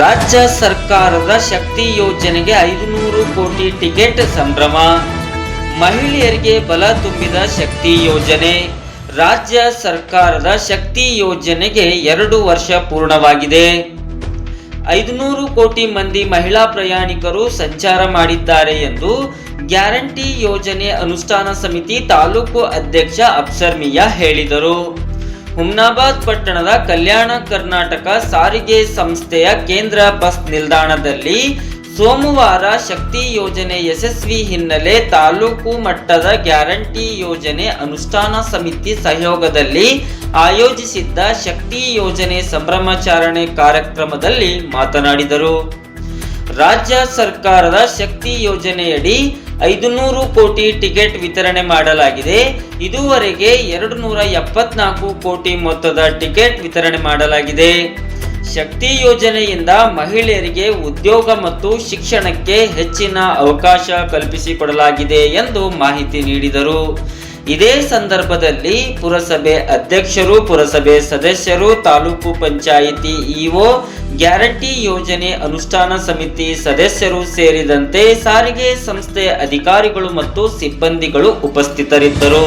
ರಾಜ್ಯ ಸರ್ಕಾರದ ಶಕ್ತಿ ಯೋಜನೆಗೆ ಐದುನೂರು ಕೋಟಿ ಟಿಕೆಟ್ ಸಂಭ್ರಮ. ಮಹಿಳೆಯರಿಗೆ ಬಲ ತುಂಬಿದ ಶಕ್ತಿ ಯೋಜನೆ. ರಾಜ್ಯ ಸರ್ಕಾರದ ಶಕ್ತಿ ಯೋಜನೆಗೆ ಎರಡು ವರ್ಷ ಪೂರ್ಣವಾಗಿದೆ. ಐದುನೂರು ಕೋಟಿ ಮಂದಿ ಮಹಿಳಾ ಪ್ರಯಾಣಿಕರು ಸಂಚಾರ ಮಾಡಿದ್ದಾರೆ ಎಂದು ಗ್ಯಾರಂಟಿ ಯೋಜನೆ ಅನುಷ್ಠಾನ ಸಮಿತಿ ತಾಲೂಕು ಅಧ್ಯಕ್ಷ ಅಪ್ಸರ್ಮಿಯಾ ಹೇಳಿದರು. ಹುಮ್ನಾಬಾದ್ ಪಟ್ಟಣದ ಕಲ್ಯಾಣ ಕರ್ನಾಟಕ ಸಾರಿಗೆ ಸಂಸ್ಥೆಯ ಕೇಂದ್ರ ಬಸ್ ನಿಲ್ದಾಣದಲ್ಲಿ ಸೋಮವಾರ ಶಕ್ತಿ ಯೋಜನೆ ಯಶಸ್ವಿ ಹಿನ್ನೆಲೆ ತಾಲೂಕು ಮಟ್ಟದ ಗ್ಯಾರಂಟಿ ಯೋಜನೆ ಅನುಷ್ಠಾನ ಸಮಿತಿ ಸಹಯೋಗದಲ್ಲಿ ಆಯೋಜಿಸಿದ್ದ ಶಕ್ತಿ ಯೋಜನೆ ಸಂಭ್ರಮಾಚರಣೆ ಕಾರ್ಯಕ್ರಮದಲ್ಲಿ ಮಾತನಾಡಿದರು. ರಾಜ್ಯ ಸರ್ಕಾರದ ಶಕ್ತಿ ಯೋಜನೆಯಡಿ ಐದುನೂರು ಕೋಟಿ ಟಿಕೆಟ್ ವಿತರಣೆ ಮಾಡಲಾಗಿದೆ. ಇದುವರೆಗೆ ಎರಡು ನೂರ ಎಪ್ಪತ್ನಾಲ್ಕು ಕೋಟಿ ಮೊತ್ತದ ಟಿಕೆಟ್ ವಿತರಣೆ ಮಾಡಲಾಗಿದೆ. ಶಕ್ತಿ ಯೋಜನೆಯಿಂದ ಮಹಿಳೆಯರಿಗೆ ಉದ್ಯೋಗ ಮತ್ತು ಶಿಕ್ಷಣಕ್ಕೆ ಹೆಚ್ಚಿನ ಅವಕಾಶ ಕಲ್ಪಿಸಿಕೊಡಲಾಗಿದೆ ಎಂದು ಮಾಹಿತಿ ನೀಡಿದರು. ಇದೇ ಸಂದರ್ಭದಲ್ಲಿ ಪುರಸಭೆ ಅಧ್ಯಕ್ಷರು, ಪುರಸಭೆ ಸದಸ್ಯರು, ತಾಲೂಕು ಪಂಚಾಯಿತಿ ಇಒ, ಗ್ಯಾರಂಟಿ ಯೋಜನೆ ಅನುಷ್ಠಾನ ಸಮಿತಿ ಸದಸ್ಯರು ಸೇರಿದಂತೆ ಸಾರಿಗೆ ಸಂಸ್ಥೆ ಅಧಿಕಾರಿಗಳು ಮತ್ತು ಸಿಬ್ಬಂದಿಗಳು ಉಪಸ್ಥಿತರಿದ್ದರು.